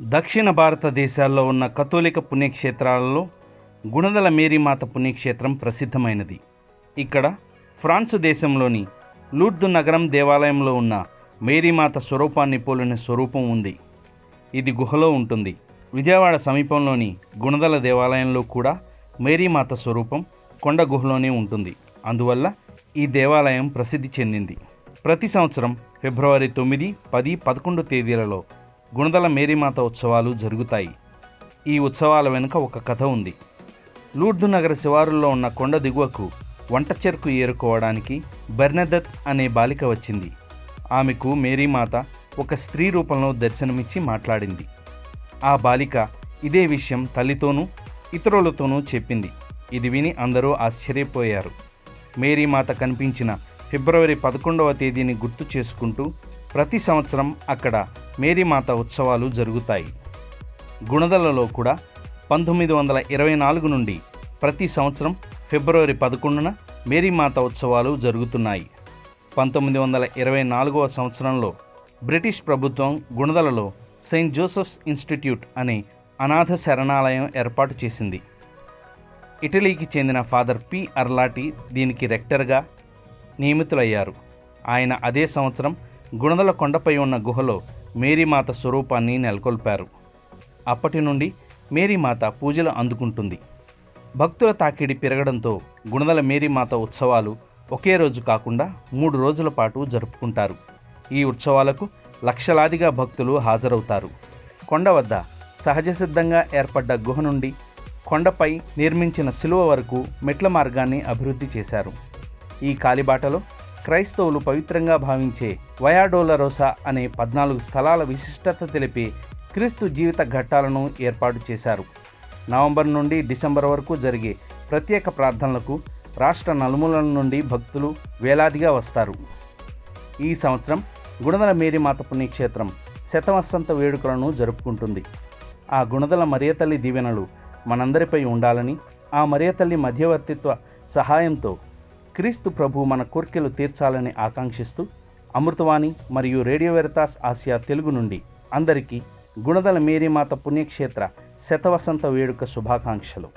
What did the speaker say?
దక్షిణ భారతదేశాల్లో ఉన్న కథోలిక పుణ్యక్షేత్రాలలో గుణదల మేరీమాత పుణ్యక్షేత్రం ప్రసిద్ధమైనది. ఇక్కడ ఫ్రాన్సు దేశంలోని లూర్దు నగరం దేవాలయంలో ఉన్న మేరీమాత స్వరూపాన్ని పోలిన స్వరూపం ఉంది. ఇది గుహలో ఉంటుంది. విజయవాడ సమీపంలోని గుణదల దేవాలయంలో కూడా మేరీమాత స్వరూపం కొండ గుహలోనే ఉంటుంది. అందువల్ల ఈ దేవాలయం ప్రసిద్ధి చెందింది. ప్రతి సంవత్సరం ఫిబ్రవరి తొమ్మిది పది పదకొండు తేదీలలో గుణదల మేరీమాత ఉత్సవాలు జరుగుతాయి. ఈ ఉత్సవాల వెనుక ఒక కథ ఉంది. లూర్దు నగర శివారుల్లో ఉన్న కొండ దిగువకు వంట చెరుకు ఏరుకోవడానికి బెర్నదత్ అనే బాలిక వచ్చింది. ఆమెకు మేరీమాత ఒక స్త్రీ రూపంలో దర్శనమిచ్చి మాట్లాడింది. ఆ బాలిక ఇదే విషయం తల్లితోనూ ఇతరులతోనూ చెప్పింది. ఇది విని అందరూ ఆశ్చర్యపోయారు. మేరీమాత కనిపించిన ఫిబ్రవరి పదకొండవ తేదీని గుర్తు చేసుకుంటూ ప్రతి సంవత్సరం అక్కడ మేరీమాత ఉత్సవాలు జరుగుతాయి. గుణదలలో కూడా పంతొమ్మిది వందల ఇరవై నాలుగు నుండి ప్రతి సంవత్సరం ఫిబ్రవరి పదకొండున మేరీమాత ఉత్సవాలు జరుగుతున్నాయి. పంతొమ్మిది వందల ఇరవై నాలుగవ సంవత్సరంలో బ్రిటిష్ ప్రభుత్వం గుణదలలో సెయింట్ జోసెఫ్స్ ఇన్స్టిట్యూట్ అనే అనాథ శరణాలయం ఏర్పాటు చేసింది. ఇటలీకి చెందిన ఫాదర్ పి. అర్లాటి దీనికి రెక్టర్గా నియమితులయ్యారు. ఆయన అదే సంవత్సరం గుణదల కొండపై ఉన్న గుహలో మేరీమాత స్వరూపాన్ని నెలకొల్పారు. అప్పటి నుండి మేరీమాత పూజలు అందుకుంటుంది. భక్తుల తాకిడి పెరగడంతో గుణదల మేరీమాత ఉత్సవాలు ఒకే రోజు కాకుండా మూడు రోజుల పాటు జరుపుకుంటారు. ఈ ఉత్సవాలకు లక్షలాదిగా భక్తులు హాజరవుతారు. కొండ వద్ద సహజ సిద్ధంగా ఏర్పడ్డ గుహ నుండి కొండపై నిర్మించిన శిలువ వరకు మెట్ల మార్గాన్ని అభివృద్ధి చేశారు. ఈ కాలిబాటలో క్రైస్తవులు పవిత్రంగా భావించే వయాడోలరోసా అనే పద్నాలుగు స్థలాల విశిష్టత తెలిపే క్రీస్తు జీవిత ఘట్టాలను ఏర్పాటు చేశారు. నవంబర్ నుండి డిసెంబర్ వరకు జరిగే ప్రత్యేక ప్రార్థనలకు రాష్ట్ర నలుమూలల నుండి భక్తులు వేలాదిగా వస్తారు. ఈ సంవత్సరం గుణదల మేరీమాత పుణ్యక్షేత్రం శతవసంత వేడుకలను జరుపుకుంటుంది. ఆ గుణదల మరియతల్లి దీవెనలు మనందరిపై ఉండాలని ఆ మరియతల్లి మధ్యవర్తిత్వ సహాయంతో క్రీస్తు ప్రభు మన కోర్కెలు తీర్చాలని ఆకాంక్షిస్తూ అమృతవాణి మరియు రేడియో వెరతాస్ ఆసియా తెలుగు నుండి అందరికీ గుణదల మేరీమాత పుణ్యక్షేత్ర శతవసంత వేడుక శుభాకాంక్షలు.